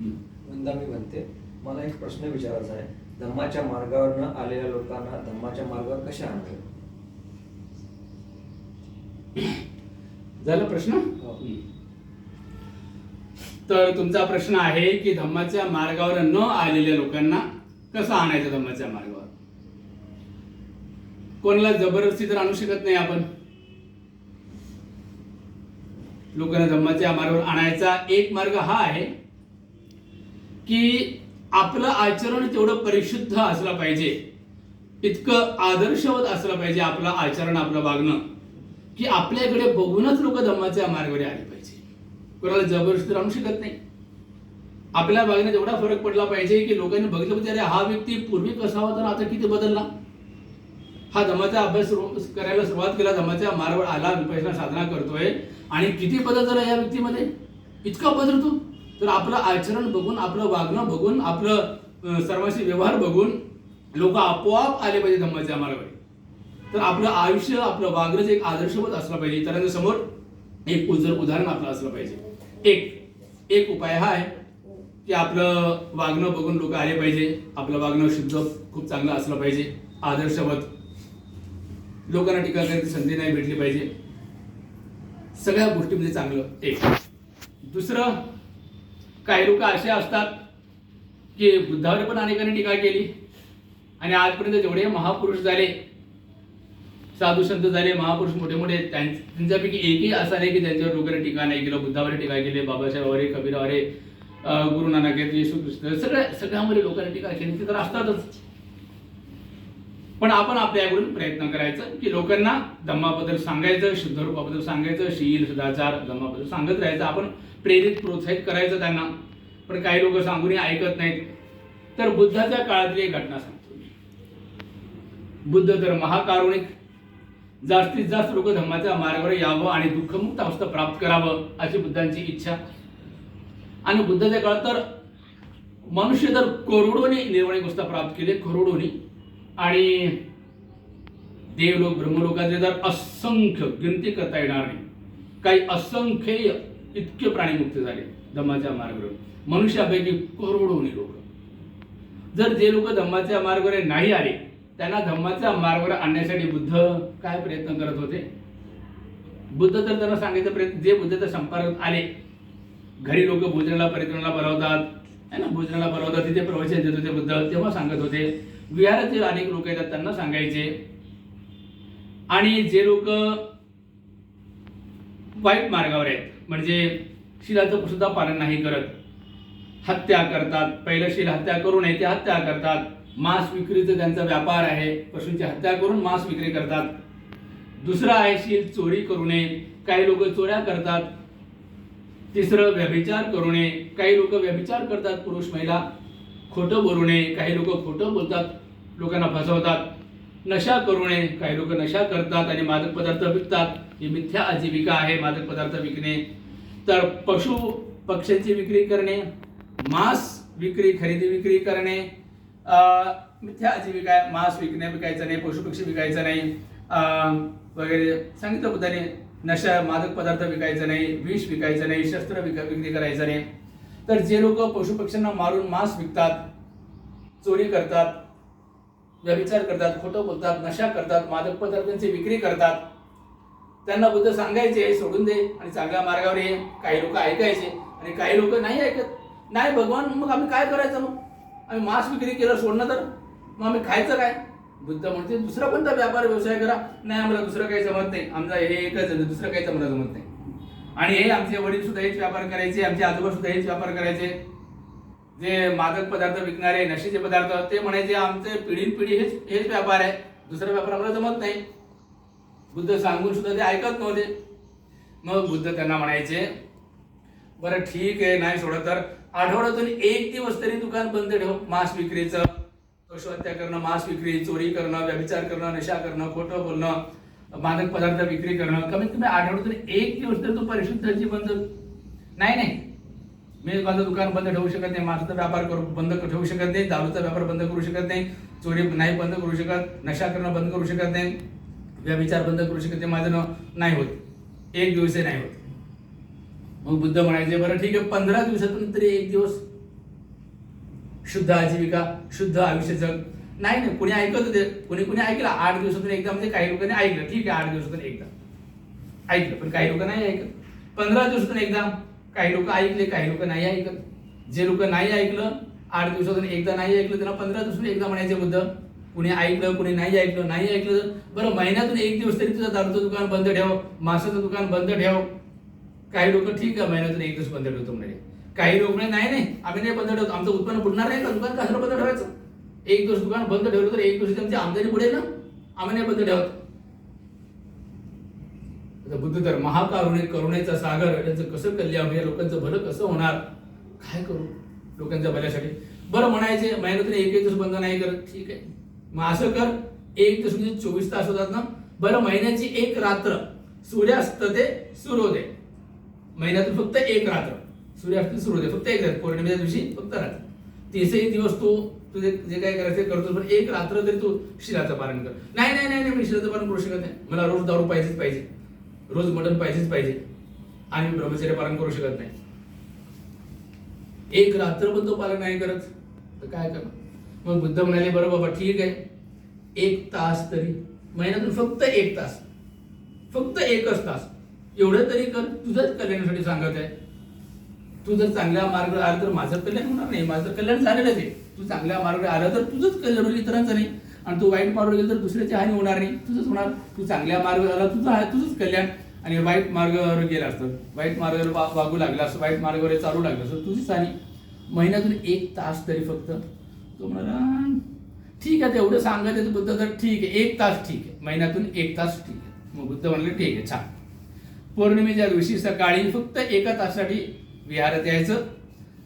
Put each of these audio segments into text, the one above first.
वंदा मी म्हणते मला एक प्रश्न विचारायचा आहे. धम्माच्या मार्गावरनं आलेल्या लोकांना धम्माच्या मार्गावर कशा आणावे झालं प्रश्न? हो. तर तुमचा प्रश्न आहे की धम्माच्या मार्गावर न आलेल्या लोकांना कसं आणायचं धम्माच्या मार्गावर? कोणाला जबरदस्ती तर आणू शकत नाही आपण. लोकांना धम्माच्या मार्गावर आणायचा एक मार्ग हा आहे. की आपलं आचरण तेवढं परिशुद्ध असलं पाहिजे. इतकं आदर्शवत असलं पाहिजे आपलं आचरण आपलं वागणं की आपल्याकडे बघूनच लोक धम्माच्या मार्गावर आले पाहिजे. कोणाला जबरदस्ती राहू शकत नाही. आपल्या वागण्यात एवढा फरक पडला पाहिजे की लोकांनी बघितलं पाहिजे अरे हा व्यक्ती पूर्वी कसा होता आणि आता किती बदलला? हा धमाचा अभ्यास करायला सुरुवात केला धमाच्या मार्गावर आला विपश्यना साधना करतोय आणि किती बदल झाला या व्यक्तीमध्ये? इतका बदलतो. तर आपलं आचरण बघून आपलं वागणं बघून आपलं सर्वांशी व्यवहार बघून लोक आपोआप आले पाहिजे धम्माच्या मार्गाकडे तर आपलं आयुष्य आपलं वागणं एक आदर्शवत असलं पाहिजे. इतरांच्या समोर एक उजर उदाहरण आपलं असलं पाहिजे. एक एक उपाय हा आहे की आपलं वागणं बघून लोक आले पाहिजे. आपलं वागणं शुद्ध खूप चांगलं असलं पाहिजे. आदर्शवत. लोकांना टीका करण्याची संधी नाही भेटली पाहिजे. सगळ्या गोष्टीमध्ये चांगलं एक. दुसरं काही असे असतात की बुद्धावर पण अनेकांनी टीका केली. आणि आजपर्यंत जेवढे महापुरुष झाले साधू संत झाले महापुरुष मोठे मोठे त्यां- त्यांच्यापैकी एकही असा नाही की त्यांच्यावर लोकांनी टीका नाही केलं बुद्धावर टीका केली बाबासाहेबावर कबीरावर अं, गुरु नानक येशू कृष्ण सगळ्या सगळ्यामध्ये लोकांनी टीका केली. ते तर असतातच. पण आपण आपल्याकडून प्रयत्न करायचं की लोकांना धम्माबद्दल सांगायचं शुद्ध रूपाबद्दल सांगायचं शील सदाचार धम्माबद्दल सांगत राहायचं. आपण प्रेरित प्रोत्साहित करायचं त्यांना. पण काही लोक सांगूनही ऐकत नाहीत. तर बुद्धाच्या काळातली एक घटना सांगतो मी. बुद्ध तर महाकारुणिक. जास्तीत जास्त लोक धम्माच्या मार्गावर यावं आणि दुःखमुक्त अवस्था प्राप्त करावं अशी बुद्धांची इच्छा. आणि बुद्धाच्या काळात तर मनुष्य तर करोडोनी निर्माणिक अवस्था प्राप्त केली करोडोनी. आणि देवलोक ब्रह्मलोकाचे तर असंख्य गिनती करता येणार नाही काही असंख्य इतके प्राणी मुक्त झाले धम्माच्या मार्गावर. मनुष्यापैकी करोडोनी लोक. जर जे लोक धम्माच्या मार्गावर नाही आले त्यांना धम्माच्या मार्गावर आणण्यासाठी बुद्ध काय प्रयत्न करत होते? बुद्ध तर त्यांना सांगायचा प्रयत्न जे बुद्धाच्या संपर्कात आले घरी लोक भोजनाला पर्यटनाला बोलावतात है ना? भोजनाला बोलावतात तिथे प्रवचन देत होते बुद्ध तेव्हा सांगत होते विहारातील अनेक लोक येतात त्यांना सांगायचे. आणि जे लोक वाईट मार्गावर आहेत म्हणजे शिलाचं सुद्धा पालन नाही करत हत्या करतात पहिलं शील हत्या करू नये ते हत्या करतात मांस विक्रीचा त्यांचा व्यापार आहे पशूंची हत्या करून मांस विक्री करतात. दुसरं आहे शील चोरी करू नये काही लोक चोऱ्या करतात. तिसरं व्यभिचार करू नये काही लोक व्यभिचार करतात पुरुष महिला. खोटं बोलू नये काही लोक खोटं बोलतात लोकांना फसवतात. नशा करू नये काही लोक नशा करतात आणि मादक पदार्थ विकतात. ही मिथ्या आजीविका आहे मादक पदार्थ विकणे. तर पशु पक्ष्यांची विक्री करणे मांस विक्री खरेदी विक्री करणे. मिथ्या आजीविका आहे मांस विकणे विकायचं नाही पशुपक्षी विकायचं नाही. वगैरे सांगितलं बुद्धाने नशा मादक पदार्थ विकायचं नाही विष विकायचं नाही शस्त्र विक विक्री करायचं नाही. तर जे लोक पशुपक्ष्यांना मारून मांस विकतात चोरी करतात व्यभिचार करतात खोटं बोलतात नशा करतात मादक पदार्थांची विक्री करतात त्यांना बुद्ध सांगायचे सोडून दे आणि चांगल्या मार्गावर ये. काही लोक ऐकायचे आणि काही लोक नाही ऐकत. नाही भगवान मग आम्ही काय करायचं मग? आम्ही मांस विक्री केलं सोडणं तर? मग आम्ही खायचं काय? बुद्ध म्हणते दुसरा कोणता व्यापार व्यवसाय करा. नाही आम्हाला दुसरं काही जमत नाही. आमचा हे एकच दुसरं काही आम्हाला जमत नाही. आणि हे आमचे वडील सुद्धा हेच व्यापार करायचे आमचे आजोबा सुद्धा हेच व्यापार करायचे. जे मादक पदार्थ विकणारे नशेचे पदार्थ ते म्हणायचे आमचे पिढीन पिढी हेच हेच व्यापार आहे. दुसरा व्यापार आम्हाला जमत नाही. बुद्ध सांगून सुद्धा ते ऐकत नव्हते. मग बुद्ध त्यांना म्हणायचे बरं ठीक आहे नाही सोडत तर आठवड्यातून एक दिवस तरी दुकान बंद ठेव. मांस विक्रीचं पशुहत्या करणं मांस विक्री चोरी करणं व्यभिचार करणं नशा करणं खोटं बोलणं मादक पदार्थ विक्री करणं. कमीत कमी आठवड्यातून एक दिवस तर तू परिशुद्धाची बंद नाही नाही. मी माझं दुकान बंद ठेवू शकत नाही माझा व्यापार करू बंद ठेवू शकत नाही दारूचा व्यापार बंद करू शकत नाही चोरी नाही बंद करू शकत नशा करणं बंद करू शकत नाही व्यभिचार बंद करू शकत नाही माझं नाही होत. एक दिवसही नाही होत. मग बुद्ध म्हणायचे बरं ठीक आहे पंधरा दिवसातून तरी एक दिवस शुद्ध आजीविका शुद्ध आयुष्य जग नाही नाही कोणी ऐकत होते कोणी कोणी ऐकलं आठ दिवसातून एकदा म्हणजे काही लोकांनी ऐकलं. ठीक आहे आठ दिवसातून एकदा. ऐकलं पण काही लोक नाही ऐकत. पंधरा दिवसातून एकदा काही लोक ऐकले काही लोक नाही ऐकत. जे लोक नाही ऐकलं आठ दिवसातून एकदा नाही ऐकलं त्यांना पंधरा दिवसातून एकदा म्हणायचे बुद्ध. कुणी ऐकलं कुणी नाही ऐकलं नाही ऐकलं बरं महिन्यातून एक दिवस तरी तुझं दारूचं दुकान बंद ठेव मासाचं दुकान बंद ठेव. काही लोक ठीक आहे महिन्यातून एक दिवस बंद ठेवतो म्हणजे काही लोक म्हणे नाही नाही आम्ही नाही बंद ठेवतो आमचं उत्पन्न बुडणार नाही का? दुकान कसं बंद ठेवायचं? एक दिवस दुकान बंद ठेवलं तर एक दिवस त्यांची आमदारी बुडेल ना? आम्ही नाही बंद ठेवत. बुद्ध तर महाकारुणे करुणेचा सागर त्यांचं कसं कल्याण होईल लोकांचं भलं कसं होणार? काय करू लोकांच्या भल्यासाठी? बरं म्हणायचे महिन्यातून एक एक दिवस बंद नाही करत. ठीक आहे. मग असं कर. एक दिवस म्हणजे चोवीस तास होतात ना? बरं महिन्याची एक रात्र. सूर्यास्त ते सूर्योदय. महिन्यातून फक्त एक रात्र. सूर्यास्त सूर्योदय. फक्त एक रात्र. पौर्णिमेच्या दिवशी फक्त रात्र. तीसही दिवस तो तुझे जे काय करायचं ते करतो पण एक रात्र तरी तू शिलाचं पालन कर. नाही नाही नाही नाही, मी शिलाचं पालन करू शकत नाही. मला रोज दारू पाहिजेच पाहिजे. रोज मटण पाहिजेच पाहिजे. आणि मी ब्रह्मचर्य पालन करू शकत नाही. एक रात्र पण तो पालन नाही करत. तर काय करणार? मग बुद्ध म्हणाले बरं बाबा ठीक आहे. एक तास तरी. महिन्यातून फक्त एक तास. फक्त एकच तास. एवढं तरी कर. तुझंच कल्याणासाठी सांगत आहे. तू जर चांगल्या मार्ग आला तर माझं कल्याण होणार नाही माझं कल्याण झालेलंच आहे. तू चांगल्या मार्ग आला तर तुझंच कल्याण होईल इतरांचं नाही. आणि तू वाईट मार्ग गेला तर दुसऱ्याची हानी होणार नाही. तुझंच होणार. तू चांगल्या मार्ग आला तुझं तुझंच कल्याण. आणि वाईट मार्गावर गेला असतं. वाईट मार्गावर वा- वागू लागला असं वाईट मार्गावर चालू लागलं असं तुझीच आणि महिन्यातून एक तास तरी फक्त. तो म्हणाला ठीक आहे तेवढं सांगा आहे बुद्ध तर ठीक आहे. एक तास ठीक आहे. महिन्यातून एक तास ठीक आहे. मग बुद्ध म्हणले ठीक आहे छान. पौर्णिमेच्या दिवशी सकाळी फक्त एका तासासाठी विहारात यायचं.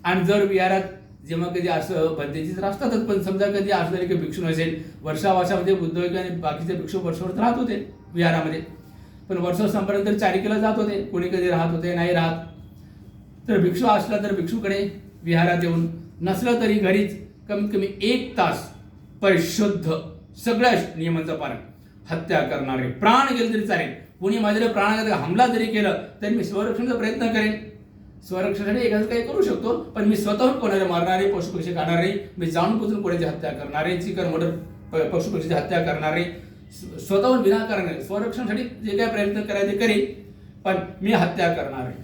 आणि जर विहारात जेव्हा कधी असं बंदेची तर असतातच पण समजा कधी असणारे की भिक्षू नसेल वर्षावर्षामध्ये बुद्ध आणि बाकीचे भिक्षू वर्षभर राहत होते विहारामध्ये. पण वर्ष संपर्यंत चारिकेला जात होते. कोणी कधी राहत होते नाही राहत. तर भिक्षू असला तर भिक्षूकडे विहारात येऊन नसलं तरी घरीच कमीत कमी एक तास परिशुद्ध सगळ्या नियमांचं पालन हत्या करणारे. प्राण गेले तरी चालेल. कोणी माझ्याकडे प्राणाला हमला जरी केलं तरी मी स्वरक्षणाचा प्रयत्न करेन. स्वरक्षणासाठी एखादं काही करू शकतो पण मी स्वतःहून कोणाला मारणारे पशु पक्षी खाणारे मी जाणून बुजून कोणाची हत्या करणारे चिकन मर्डर पशु पक्षीची हत्या करणारे स्वतःहून विनाकारण स्वरक्षणासाठी जे काही प्रयत्न करायचे करेन पण मी हत्या करणार आहे.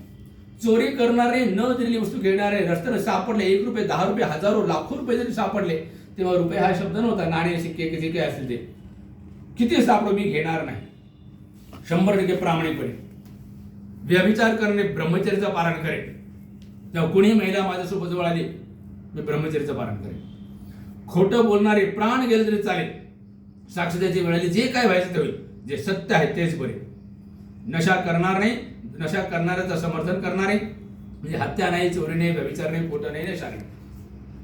चोरी करणारे न दिलेली वस्तू घेणारे रस्त्याने सापडले एक रुपये दहा रुपये हजारो लाखो रुपये जरी सापडले तेव्हा रुपये हा शब्द नव्हता नाणे सिक्के जे काही असेल ते. किती सापडो मी घेणार नाही. शंभर टक्के प्रामाणिकपणे. व्यभिचार करणे ब्रह्मचर्याचं पालन करेन. जेव्हा कुणी महिला माझ्यासोबत जवळ आली मी ब्रह्मचर्याचं पालन करेन. खोटं बोलणारे प्राण गेले तरी चालेल. साक्षरतेची वेळेला जे काय व्हायचं ते होईल. जे सत्य आहे तेच बरे. नशा करणार नाही नशा करणाऱ्याचं समर्थन करणार नाही म्हणजे हत्या नाही चोरी नाही व्यभिचार नाही खोटं नाही नशा नाही.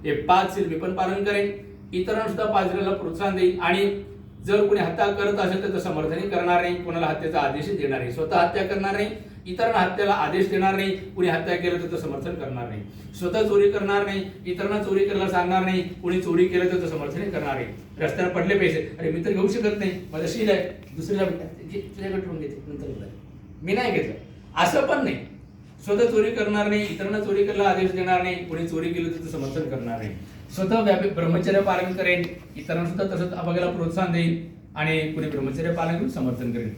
हे पाच सील मी पण पालन करेन. इतरांना सुद्धा प्रोत्साहन देईल आणि जर कोणी हत्या करत असेल तर समर्थनही करणार नाही. कोणाला हत्येचा आदेशही देणार नाही. स्वतः हत्या करणार नाही. इतरांना हत्याला आदेश देणार नाही कुणी हत्या केलं तर त्याचं समर्थन करणार नाही. स्वतः चोरी करणार नाही इतरांना चोरी करायला सांगणार नाही कुणी चोरी केलं तर त्याचं समर्थनही करणार नाही. रस्त्यावर पडले पैसे अरे मी तर घेऊ शकत नाही. माझं शील आहे दुसऱ्याला तुझ्याकडे ठेवून घेते नंतर मी नाही घेतलं. असं पण नाही. स्वतः चोरी करणार नाही इतरांना चोरी करायला आदेश देणार नाही कोणी चोरी केलं तर त्याचं समर्थन करणार नाही. स्वतः व्यापी ब्रह्मचर्य पालन करेन इतरांना सुद्धा तसंच बघायला प्रोत्साहन देईन आणि कोणी ब्रह्मचर्य पालन करून समर्थन करेन.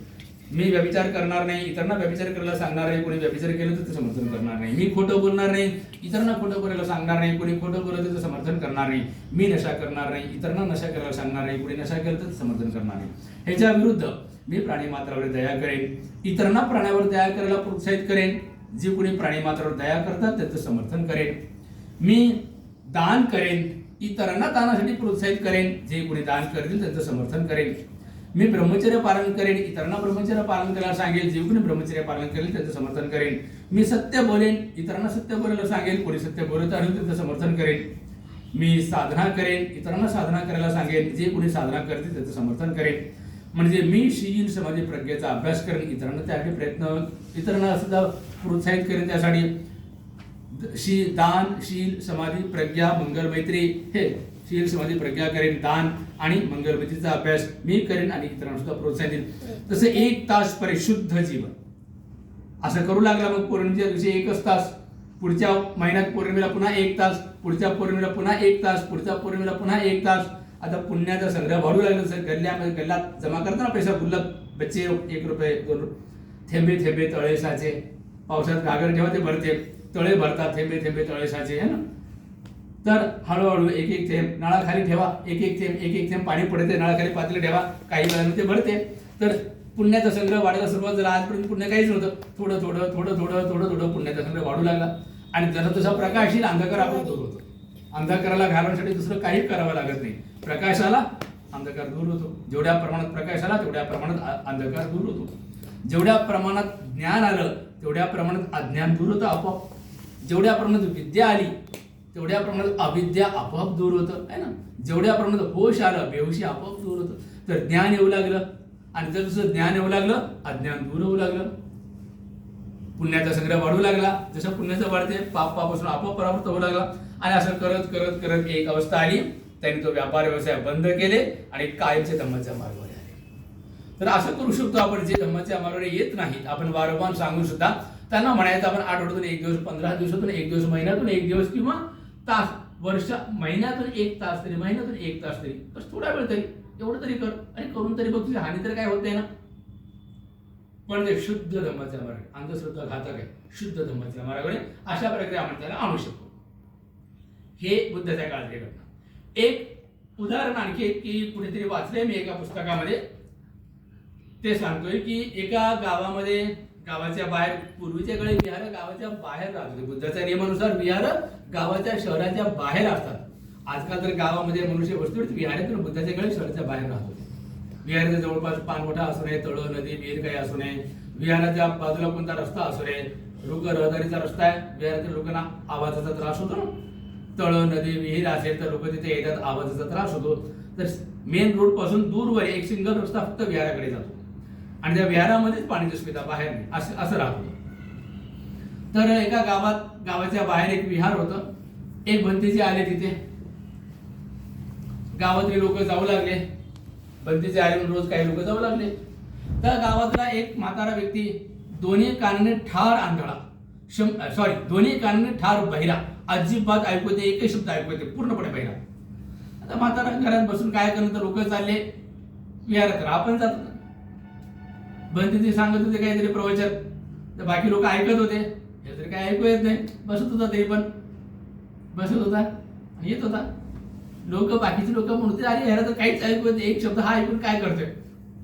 मी व्यभिचार करणार नाही इतरांना व्यभिचार करायला सांगणार नाही कोणी व्यभिचार केलं तर त्याचं समर्थन करणार नाही. मी खोटं बोलणार नाही इतरांना खोटं बोलायला सांगणार नाही कोणी खोटं बोललं तर त्याचं समर्थन करणार नाही. मी नशा करणार नाही इतरांना नशा करायला सांगणार नाही कोणी नशा केलं तर त्याचं समर्थन करणार नाही. ह्याच्या विरुद्ध मी प्राणी मात्रावर दया करेन. इतरांना प्राण्यावर दया करायला प्रोत्साहित करेन. जे कोणी प्राणी मात्रावर दया करतात त्याचं समर्थन करेन. मी दान करेन. इतरांना दानासाठी प्रोत्साहित करेन. जे कोणी दान करतील त्यांचं समर्थन करेन. मी ब्रह्मचर्य पालन करेन इतरांना ब्रह्मचर्य पालन करायला सांगेल जे कोणी ब्रह्मचर्य पालन करेल त्याचं समर्थन करेन. मी सत्य बोलेन इतरांना सत्य बोलायला सांगेल कोणी सत्य बोलत असेल त्याचं समर्थन करेन. मी साधना करेन इतरांना साधना करायला सांगेन जे कोणी साधना करतील त्याचं समर्थन करेन. म्हणजे मी शील समाधी प्रज्ञेचा अभ्यास करेन इतरांना त्यासाठी प्रयत्न इतरांना सुद्धा प्रोत्साहित करेन त्यासाठी. शी दान शील समाधी प्रज्ञा मंगल मैत्री हे शील समाधी प्रज्ञा करेन दान आणि मंगलमतीचा अभ्यास मी करेन आणि इतरांना सुद्धा प्रोत्साहन देईन. तसं एक तास परिशुद्ध जीवन. असं करू लागला मग पौर्णिमेच्या दिवशी एकच तास. पुढच्या महिन्यात पौर्णिमेला पुन्हा एक तास पुढच्या पौर्णिमेला पुन्हा एक तास पुढच्या पौर्णिमेला पुन्हा एक तास. आता पुण्याचा संग्रह वाढू लागला सर. गल्ल्यामध्ये गल्ल्यात जमा करताना पैसा गुल्लक बच्चे एक रुपये दोन रुपये थेंबे थेंबे तळेसाचे पावसात घागर जेव्हा ते भरते. तळे भरतात थेंबे थेंबे तळे साचे है ना? तर हळूहळू एक एक थेंब नळाखाली ठेवा एक एक थेंब एक एक थेंब पाणी पडते नळाखाली पातळी ठेवा काही वेळानं ते भरते. तर पुण्याचा संग्रह वाढायला सुरुवात झाला. आजपर्यंत पुण्य काहीच नव्हतं. थोडं थोडं थोडं थोडं थोडं थोडं पुण्याचा संग्रह वाढू लागला. आणि जसा तसा प्रकाश येईल अंधकार आपण दूर होतो. अंधकाराला घालवण्यासाठी दुसरं काही करावं लागत नाही. प्रकाशाला अंधकार दूर होतो. जेवढ्या प्रमाणात प्रकाश आला तेवढ्या प्रमाणात अंधकार दूर होतो. जेवढ्या प्रमाणात ज्ञान आलं तेवढ्या प्रमाणात अज्ञान दूर होतं आपोआप. जेवढ्या प्रमाणात विद्या आली तेवढ्या प्रमाणात अविद्या आपोआप दूर होतं आहे ना? जेवढ्या प्रमाणात होश आलं बेहोशी आपोआप दूर होतं. तर ज्ञान येऊ लागलं आणि जर जसं ज्ञान येऊ लागलं अज्ञान दूर होऊ लागलं. पुण्याचा संग्रह वाढू लागला. जसं पुण्याचं वाढते पाप पापासून आपोआप परावृत्त होऊ लागला. आणि असं करत करत करत एक अवस्था आली. त्यांनी तो व्यापार व्यवसाय बंद केले आणि कायमचे धम्माच्या मार्गावर आले. तर असं करू शकतो आपण जे धम्माच्या मार्गावर येत नाहीत. आपण वारंवार सांगून सुद्धा त्यांना म्हणायचं आपण आठवड्यातून एक दिवस पंधरा दिवसातून एक दिवस महिन्यातून एक दिवस किंवा तास वर्ष महिन्यातून एक तास तरी महिन्यातून एक तास तरी बस थोडा वेळ तरी एवढं तरी कर आणि करून तरी बघ तुझी हानी तर काय होते ना. पण ते शुद्ध धर्माच्या मार्ग अंधश्रद्धा घातक आहे. शुद्ध धर्माच्या मार्गाकडे अशा प्रकारे आपण त्याला आणू शकतो. हे बुद्धाच्या काळातली घटना एक उदाहरण आणखी एक की कुठेतरी वाचले मी एका पुस्तकामध्ये. ते सांगतोय की एका गावामध्ये गावाच्या बाहेर पूर्वीच्या काळी विहार गावाच्या बाहेर राहत होते बुद्धाच्या नियमानुसार विहार गावाच्या शहराच्या बाहेर असतात. आजकाल तर गावामध्ये मनुष्य वस्तू विहारातून बुद्धाचे गळे शहराच्या बाहेर राहत होते. विहाराच्या जवळपास पानवटा असू नये तळं नदी विहीर काही असू नये. विहाराच्या बाजूला कोणता रस्ता असू नये. लोक रहदारीचा रस्ता आहे. विहारातील लोकांना आवाजाचा त्रास होतो. ना तळं नदी विहीर असेल तर लोक तिथे येतात आवाजाचा त्रास होतो. तर मेन रोडपासून दूरवर एक सिंगल रस्ता फक्त विहाराकडे जातो. आणि त्या विहारामध्येच पाण्याची सुविधा बाहेर नाही. असं असं राहतो. तर एका गावात गावाच्या बाहेर एक विहार होतं. एक भंतीजी आले तिथे. गावातले लोक जाऊ लागले. बंदीचे आले रोज काही लोक जाऊ लागले. त्या गावातला एक म्हातारा व्यक्ती दोन्ही कानाने ठार आंधळा. सॉरी दोन्ही कानाने ठार बहिरा. अजिबात ऐकू येते एकही शब्द ऐकू येते पूर्णपणे बहिरा. आता म्हातारा घरात बसून काय करत लोक चालले विहारात. तर आपण जातो होतो. सांगत होते काहीतरी प्रवचन. तर बाकी लोक ऐकत होते. हे तरी काय ऐकू येत नाही. बसत होता ते पण. बसत होता आणि येत होता. लोक बाकीचे लोक म्हणते अरे ह्याला तर काहीच ऐकू येत नाही. एक शब्द हा ऐकून काय करतोय?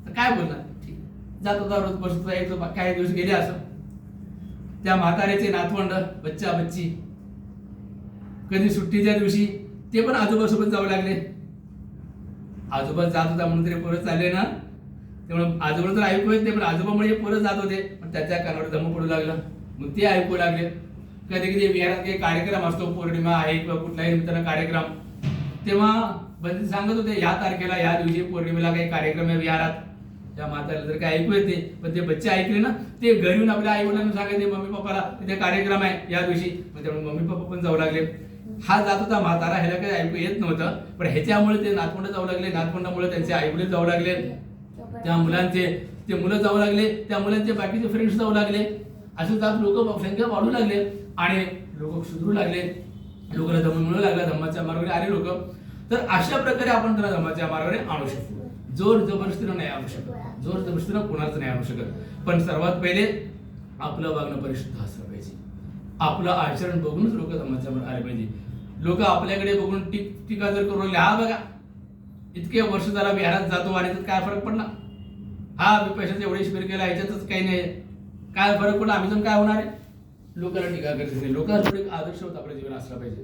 तर काय बोलणार ठीक. जात होता रोज बसत होता येतो काही दिवस गेले असं. त्या म्हाताऱ्याचे नातवंड बच्चा बच्ची. कधी सुट्टीच्या दिवशी ते पण आजोबासोबत जाऊ लागले. आजोबा जात होता म्हणून तरी परत चालले ना. त्यामुळे आजोबा तर ऐकू येत नाही पण आजोबामुळे परत जात होते. पण त्याच्या कानावर दम पडू लागलं. मग ते ऐकू लागले. कधी कधी विहारात काही कार्यक्रम असतो पौर्णिमा आहे किंवा कुठलाही मित्रांना कार्यक्रम. तेव्हा बंदी सांगत होते या तारखेला या दिवशी पौर्णिमेला काही कार्यक्रम आहे विहारात. त्या म्हाताऱ्याला जर काही ऐकू येते पण ते बच्चे ऐकले ना ते घरी येऊन आपल्या आई वडिलांना सांगायचे मम्मी पप्पाला तिथे कार्यक्रम आहे या दिवशी. मग त्यामुळे मम्मी पप्पा पण जाऊ लागले. हा जात होता म्हातारा ह्याला काही ऐकू येत नव्हतं पण ह्याच्यामुळे ते नातवंड जाऊ लागले. नातवंडामुळे त्यांचे आईवडील जाऊ लागले. त्या मुलांचे ते मुलं जाऊ लागले त्या मुलांचे बाकीचे फ्रेंड्स जाऊ लागले. असं जात लोक संख्या वाढू लागले आणि लोक सुधरू लागले. लोकांना दमन मिळू लागला धम्माच्या मार्गाने आले लोक. तर अशा प्रकारे आपण त्यांना धम्माच्या मार्गाने आणू शकतो. जोर जबरदस्तीनं नाही आणू शकत. जोर जबरदस्तीनं कोणाच नाही आणू शकत. पण सर्वात पहिले आपलं वागणं परिशुद्ध असलं पाहिजे. आपलं आचरण बघूनच लोक धम्माच्या मार्गाने आले पाहिजे. लोक आपल्याकडे बघून टीक टीका जर करू लागले हा बघा इतके वर्ष जरा विहारात जातो आणि त्यात काय फरक पडला? हा मी पैशाचा एवढे शिबिर केला याच्यातच काही नाही. काय फरक पडला? आम्ही जाऊन काय होणार आहे? लोकांना टीका करायचं नाही लोकांसमोर एक आदर्श होत आपलं जीवन असलं पाहिजे.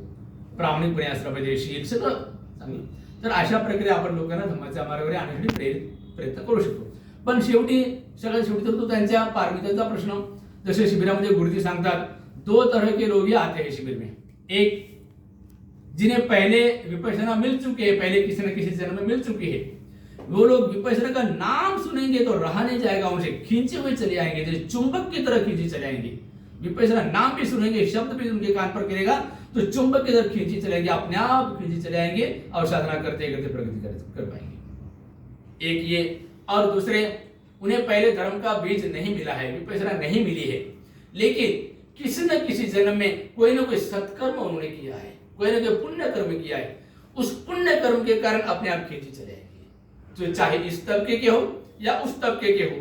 प्रामाणिकपणे असलं पाहिजे. शील सगळं चांगलं. तर अशा प्रकारे आपण लोकांना धर्माच्या मार्गावर आणण्यासाठी प्रेरित प्रयत्न करू शकतो. पण शेवटी सगळ्यात शेवटी तर तो त्यांच्या पारमितांचा प्रश्न. जसे शिबिरामध्ये गुरुजी सांगतात दो तरह के लोग आते हैं शिबिर में. एक जिन्हें पहले विपसना मिल चुके हैं पहले किसी न किसी जन्म में मिल चुकी है. वो लोग विपसना का नाम सुनेंगे तो रहा नहीं जाएगा उनसे खींचे हुए चले आएँगे जैसे चुंबक की तरह खींचे चले आएँगे। विपसना नाम भी सुनेंगे शब्द भी उनके कान पर गिरेगा तो चुंबक की तरह खींची चलेंगे अपने आप खींची चले आएँगे और साधना करते करते प्रगति कर, कर पाएँगे। एक ये और दूसरे उन्हें पहले धर्म का बीज नहीं मिला है विपसना नहीं मिली है। लेकिन किसी न किसी जन्म में कोई ना कोई सत्कर्म उन्होंने किया है कोई ना कोई पुण्य कर्म किया है। उस पुण्य कर्म के कारण अपने आप खेती चलेगी तो चाहे इस तबके के हो या उस तबके के हो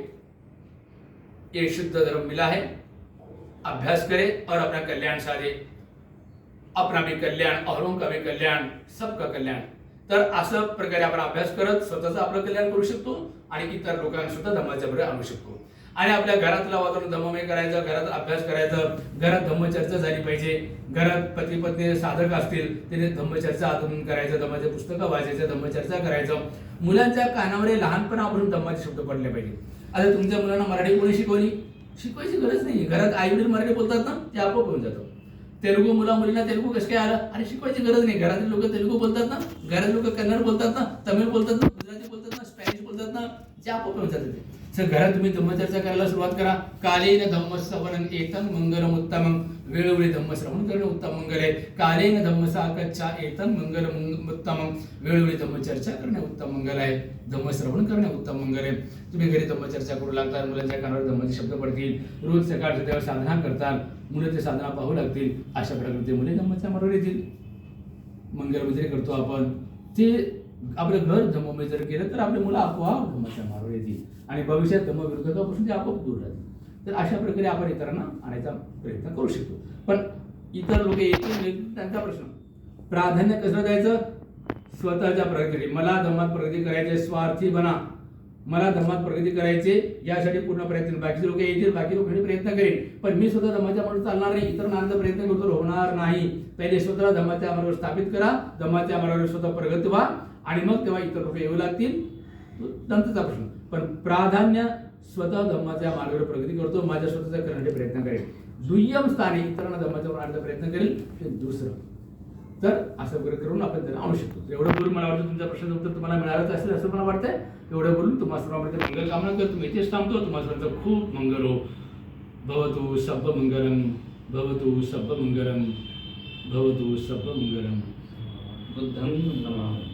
ये शुद्ध धर्म मिला है। अभ्यास करे और अपना कल्याण साधे। अपना भी कल्याण औरों का भी कल्याण सबका कल्याण। तर असं प्रकारे आपण अभ्यास करत स्वतःचं आपलं कल्याण करू शकतो आणि इतर लोकांना सुद्धा धर्माच्या बरोबर आणू शकतो. आणि आपल्या घरातलं वातावरण दममय करायचं घरात अभ्यास करायचा घरात धम्मचर्चा झाली पाहिजे. घरात पती पत्नी साधक असतील त्याने धम्मचर्चा आगमन करायचं धम्माचे पुस्तकं वाचायचं धम्मचर्चा करायचं. मुलांच्या कानावर लहानपणापासून धम्माचे शब्द पडले पाहिजे. आता तुमच्या मुलांना मराठी कोणी शिकवली? शिकवायची गरज नाही. घरात आई वडील मराठी बोलतात ना ते आपोआप होऊन जातं. तेलुगू मुला मुलींना तेलुगू कसं काय आलं? अरे शिकवायची गरज नाही. घरातील लोक तेलुगू बोलतात ना? घरातील लोक कन्नड बोलतात ना? तमिळ बोलतात ना? गुजराती बोलतात ना? स्पॅनिश बोलतात ना? जे आपोआप होऊन जातं ते. तर घरात तुम्ही धम्मचर्चा करायला सुरुवात करा. कालेन धम्मश्रवणं एतन मंगलम उत्तम वेळोवेळी धम्मश्रवण करणे उत्तम मंगल आहे कालेन धम्मसाकच्चा एतन मंगल उत्तम वेळोवेळी धम्मचर्चा करणे उत्तम मंगल आहे धम्मश्रवण करणे उत्तम मंगल आहे तुम्ही घरी धम्मचर्चा करू लागतात मुलांच्या कानावर धम्माचे शब्द पडतील. रोज सकाळच्या त्यावर साधना करतात. मुलं ते साधना पाहू लागतील. अशा प्रकारे ते मुले धम्माच्या बरोबर येतील. मंगल वगैरे करतो आपण. ते आपलं घर धम्ममय जर केलं तर आपली मुलं आपोआप धम्माच्या मार्गावर येतील. आणि भविष्यात धम्मविरोधकापासून ते आपोआप दूर राहतील. तर अशा प्रकारे आपण इतरांना आणायचा प्रयत्न करू शकतो. पण इतर लोक येतील म्हणजे त्यांचा प्रश्न. प्राधान्य कसं द्यायचं? स्वतःच्या प्रगतीकडे मला धर्मात प्रगती करायची स्वार्थी बना. मला धर्मात प्रगती करायचे यासाठी पूर्ण प्रयत्न बाकीचे लोक येतील बाकी लोक प्रयत्न करेल पण मी स्वतः धर्माच्या मार्गावर चालणार नाही इतर नांद प्रयत्न करतो होणार नाही. पहिले स्वतः धर्माच्या मार्गावर स्थापित करा धर्माच्या मार्गावर स्वतः प्रगती व्हा आणि मग तेव्हा इतर लोक येऊ लागतील. नंतरचा प्रश्न. पण प्राधान्य स्वतः धर्माच्या मार्गावर प्रगती करतो माझ्या स्वतःचा करण्याचे प्रयत्न करेल दुय्यम स्थानी इतरांना धर्माच्या मार्गाचा प्रयत्न करेल हे दुसरं. तर असं वगैरे करून आपण त्यांना आणू शकतो. एवढं बोलून मला वाटतं तुमच्या प्रश्नाचं उत्तर तुम्हाला मिळालंच असेल असं मला वाटतंय. एवढं बोलून तुम्हाला सर्वांमध्ये मंगल कामना करतो. तुम्ही इथेच थांबतो. तुम्हाला सर्वांचं खूप मंगल हो. भवतु सब्ब मंगलम भवतु सब्ब मंगलम भवतु सब्ब मंगलम बुद्धं नमः.